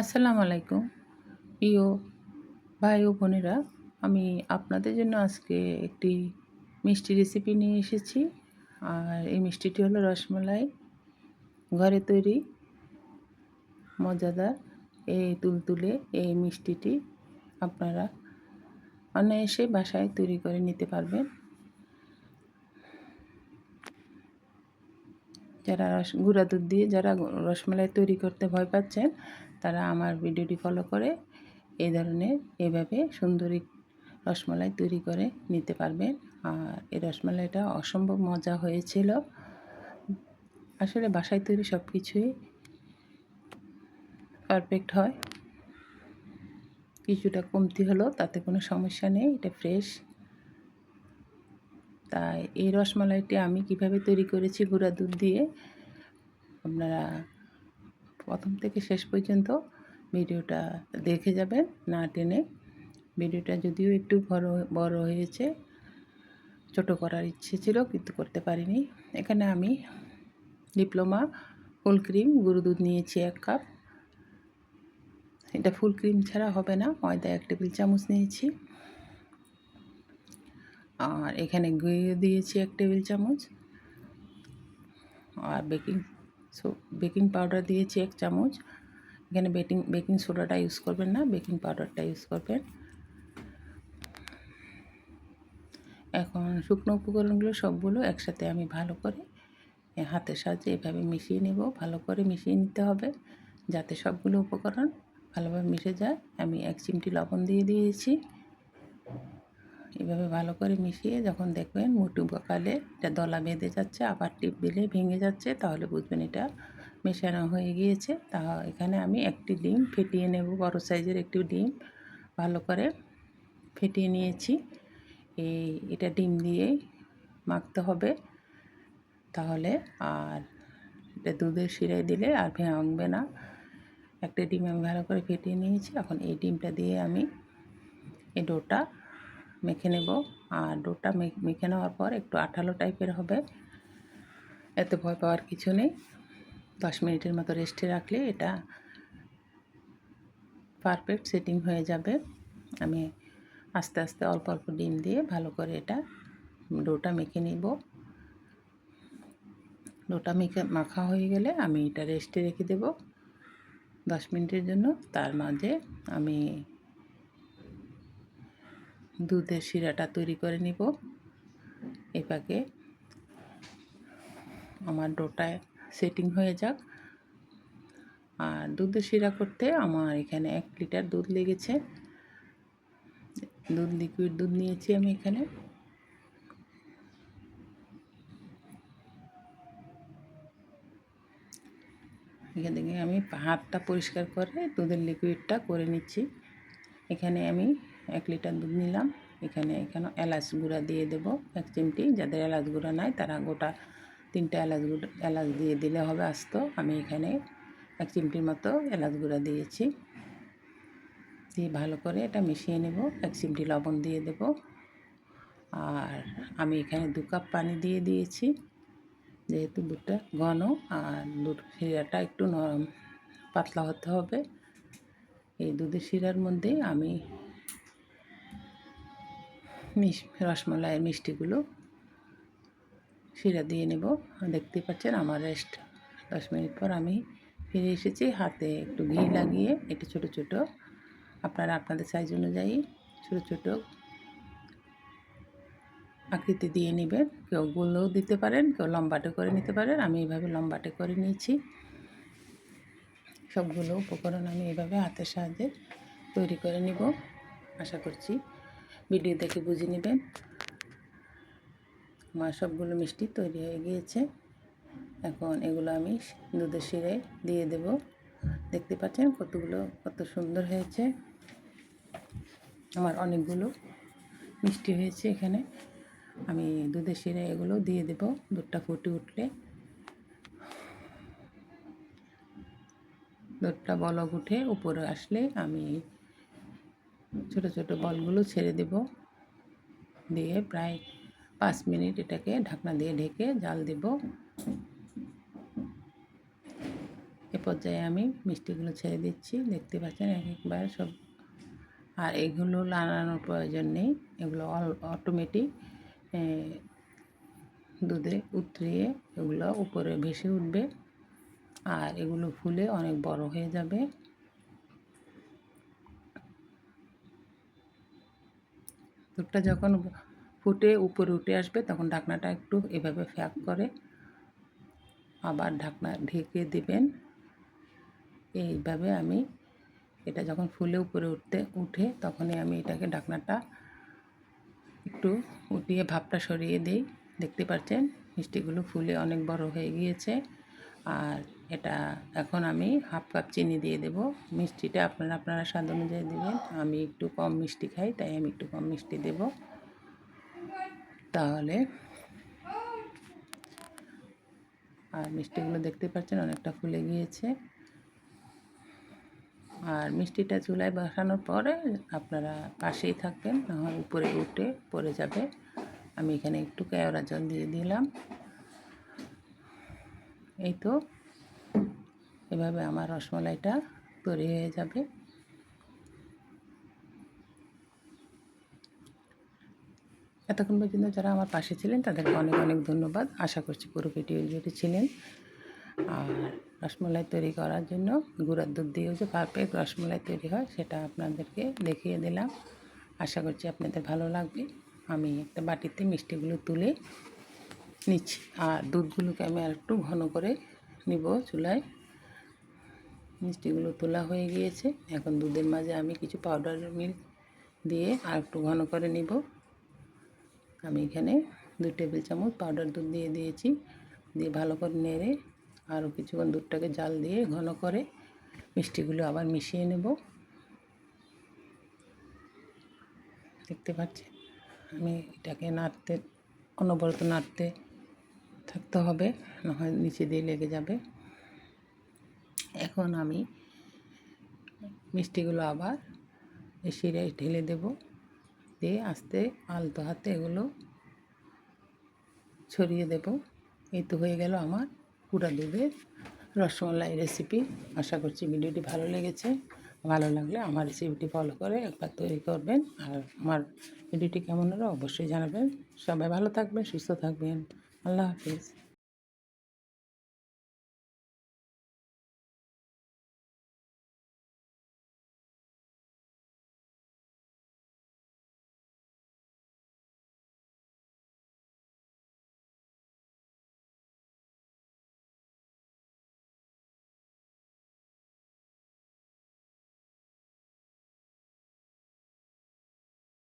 আসসালামু আলাইকুম। প্রিয় ভাই ও বোনেরা, আমি আপনাদের জন্য আজকে একটি মিষ্টি রেসিপি নিয়ে এসেছি। আর এই মিষ্টিটি হলো রসমালাই, ঘরে তৈরি, মজাদার। এই তুলতুলে এই মিষ্টিটি আপনারা অনায়াসে বাসায় তৈরি করে নিতে পারবেন। যারা রস, গুঁড়া দুধ দিয়ে যারা রসমালাই তৈরি করতে ভয় পাচ্ছেন তারা আমার ভিডিওটি ফলো করে এই ধরনের এভাবে সুন্দরী রসমালাই তৈরি করে নিতে পারবেন। আর এই রসমালাইটা অসম্ভব মজা হয়েছিল। আসলে বাসায় তৈরি সব কিছুই পারফেক্ট হয়। কিছুটা কমতি হলো তাতে কোনো সমস্যা নেই, এটা ফ্রেশ তাই এই রসমালাইটি আমি কীভাবে তৈরি করেছি, গুঁড়া দুধ দিয়ে আপনারা প্রথম থেকে শেষ পর্যন্ত ভিডিওটা দেখে যাবেন, না টেনে। ভিডিওটা যদিও একটু বড় বড় হয়েছে, ছোট করার ইচ্ছে ছিল কিন্তু করতে পারিনি। এখানে আমি ডিপ্লোমা, ফুল ক্রিম, গুঁড়ো দুধ নিয়েছি এক কাপ। এটা ফুল ক্রিম ছাড়া হবে না ময়দা এক টেবিল চামচ নিয়েছি। আর এখানে গুঁড়ো দিয়েছি এক টেবিল চামচ। আর বেকিং সো বেকিং পাউডার দিয়েছি এক চামচ। এখানে বেকিং বেকিং সোডাটা ইউজ করবেন না বেকিং পাউডারটা ইউজ করবেন। এখন শুকনো উপকরণগুলো সবগুলো একসাথে আমি ভালো করে হাতের সাহায্যে এভাবে মিশিয়ে নেব। ভালো করে মিশিয়ে নিতে হবে, যাতে সবগুলো উপকরণ ভালোভাবে মিশে যায়। আমি এক চিমটি লবণ দিয়ে দিয়েছি। এভাবে ভালো করে মিশিয়ে যখন দেখবেন মুটু কালে এটা দলা বেঁধে যাচ্ছে, আবার টিপ দিলে ভেঙে যাচ্ছে, তাহলে বুঝবেন এটা মেশানো হয়ে গিয়েছে। তা এখানে আমি একটি ডিম ফেটিয়ে নেব, বড় সাইজের একটি ডিম ভালো করে ফেটিয়ে নিয়েছি। এই এটা ডিম দিয়ে মাখতে হবে। তাহলে আর এটা দুধের শিরায় দিলে আর ভাঙবে না। একটা ডিম আমি ভালো করে ফেটিয়ে নিয়েছি। এখন এই ডিমটা দিয়ে আমি এই ডোটা মেখে নেব। আর ডোটা মেখে নেওয়ার পর একটু আঠালো টাইপের হবে। এতে ভয় পাওয়ার কিছু নেই। দশ মিনিটের মতো রেস্টে রাখলে এটা পারফেক্ট সেটিং হয়ে যাবে। আমি আস্তে আস্তে অল্প অল্প ডিম দিয়ে ভালো করে এটা ডোটা মেখে নিব। ডোটা মেখে, মাখা হয়ে গেলে আমি এটা রেস্টে রেখে দেব। দশ মিনিটের জন্য। তার মাঝে আমি দুধের শিরাটা তৈরি করে নিব। এই পাকে আমার ডোটায় সেটিং হয়ে যাক। আর দুধের শিরা করতে আমার এখানে এক লিটার দুধ লেগেছে। দুধ লিকুইড দুধ নিয়েছি আমি এখানে। এখান থেকে আমি হাতটা পরিষ্কার করে দুধের লিকুইডটা করে নিচ্ছি। এখানে আমি এক লিটার দুধ নিলাম। এখানে এখানে এলাচ গুঁড়া দিয়ে দেবো এক চিমটি। যাদের এলাচ গুঁড়া নাই, তারা গোটা তিনটা এলাচ গুঁড়া, এলাচ দিয়ে দিলে হবে আস্ত। আমি এখানে এক চিমটির মতো এলাচ গুঁড়া দিয়েছি। দিয়ে ভালো করে এটা মিশিয়ে নেব। এক চিমটি লবণ দিয়ে দেব। আর আমি এখানে দু কাপ পানি দিয়ে দিয়েছি। যেহেতু দুধটা ঘন, আর দুধ শিরাটা একটু নরম, পাতলা হতে হবে। এই দুধের শিরার মধ্যে আমি মিশ, রসমলাইয়ের মিষ্টিগুলো শিরা দিয়ে নেব। দেখতে পাচ্ছেন আমার রেস্ট। দশ মিনিট পর আমি ফিরে এসেছি হাতে একটু ঘি লাগিয়ে একটু ছোটো ছোটো। আপনারা আপনাদের সাইজ অনুযায়ী ছোটো ছোটো আকৃতি দিয়ে নেবেন। কেউ গোলও দিতে পারেন, কেউ লম্বাটে করে নিতে পারেন। আমি এইভাবে লম্বাটে করে নিয়েছি। সবগুলো উপকরণ আমি এভাবে হাতের সাহায্যে তৈরি করে নিব, আশা করছি ভিডিও দেখে বুঝে নেবেন। আমার সবগুলো মিষ্টি তৈরি হয়ে গিয়েছে। এখন এগুলো আমি দুধের শিরে দিয়ে দেব। দেখতে পাচ্ছেন কতগুলো, কত সুন্দর হয়েছে। আমার অনেকগুলো মিষ্টি হয়েছে এখানে। আমি দুধের শিরে এগুলো দিয়ে দেব। দুধটা ফুটে উঠলে দুধটা বলক উঠে উপরে আসলে আমি ছোট ছোট বলগুলো ছেড়ে দেব। দিয়ে প্রায় পাঁচ মিনিট এটাকে ঢাকনা দিয়ে ঢেকে জাল দেব। এ পর্যায়ে আমি মিষ্টিগুলো ছেড়ে দিচ্ছি। দেখতে পাচ্ছেন এক একবার সব। আর এগুলো লাগানোর প্রয়োজন নেই। এগুলো অল অটোমেটিক দুধে উতরিয়ে এগুলো উপরে ভেসে উঠবে। আর এগুলো ফুলে অনেক বড় হয়ে যাবে। দুধটা যখন ফুটে উপরে উঠে আসবে, তখন ঢাকনাটা একটু এভাবে ফ্যাক করে আবার ঢাকনা ঢেকে দিবেন। এইভাবে আমি এটা যখন ফুলে উপরে উঠতে, উঠে তখনই আমি এটাকে ঢাকনাটা একটু উঠিয়ে ভাপটা সরিয়ে দিই। দেখতে পাচ্ছেন? মিষ্টিগুলো ফুলে অনেক বড় হয়ে গিয়েছে। আর এটা এখন আমি হাফ কাপ চিনি দিয়ে দেব। মিষ্টিটা আপনারা আপনারা স্বাদ অনুযায়ী দেবেন। আমি একটু কম মিষ্টি খাই, তাই আমি একটু কম মিষ্টি দেব। তাহলে আর মিষ্টিগুলো দেখতে পাচ্ছেন, অনেকটা ফুলে গিয়েছে। আর মিষ্টিটা চুলায় বসানোর পরে আপনারা পাশেই থাকবেন নাহলে উপরে উঠে পড়ে যাবে। আমি এখানে একটু কেওড়া জল দিয়ে দিলাম। এই তো, এভাবে আমার রসমলাইটা তৈরি হয়ে যাবে। এতক্ষণ পর্যন্ত যারা আমার পাশে ছিলেন, তাদেরকে অনেক অনেক ধন্যবাদ। আশা করছি পুরো ভিডিও জুড়ে ছিলেন। আর রসমলাই তৈরি করার জন্য গুঁড়ার দুধ দিয়েও যে পারফেক্ট রসমলাই তৈরি হয়, সেটা আপনাদেরকে দেখিয়ে দিলাম। আশা করছি আপনাদের ভালো লাগবে। আমি একটা বাটিতে মিষ্টিগুলো তুলে নিচ্ছি। আর দুধগুলোকে আমি আর একটু ঘন করে নিব চুলায়। মিষ্টিগুলো তোলা হয়ে গিয়েছে। এখন দুধের মাঝে আমি কিছু পাউডার মিল্ক দিয়ে আর একটু ঘন করে নিব। আমি এখানে দু টেবিল চামচ পাউডার দুধ দিয়ে দিয়েছি। দিয়ে ভালো করে নেড়ে আরও কিছুক্ষণ দুধটাকে জাল দিয়ে ঘন করে মিষ্টিগুলো আবার মিশিয়ে নেব। দেখতে পাচ্ছি আমি এটাকে নাড়তে, অনবরত নাড়তে থাকতে হবে, নাহয় নিচে দিয়ে লেগে যাবে। এখন আমি মিষ্টিগুলো আবার শিরে ঢেলে দেব। দিয়ে আস্তে আলতো হাতে এগুলো ছড়িয়ে দেব। এই তো হয়ে গেল আমার পুরা দুধের রসমালাই রেসিপি আশা করছি ভিডিওটি ভালো লেগেছে। ভালো লাগলে আমার রেসিপিটি ফলো করে একবার তৈরি করবেন। আর আমার ভিডিওটি কেমন হলো অবশ্যই জানাবেন। সবাই ভালো থাকবেন, সুস্থ থাকবেন। আল্লাহ হাফিজ।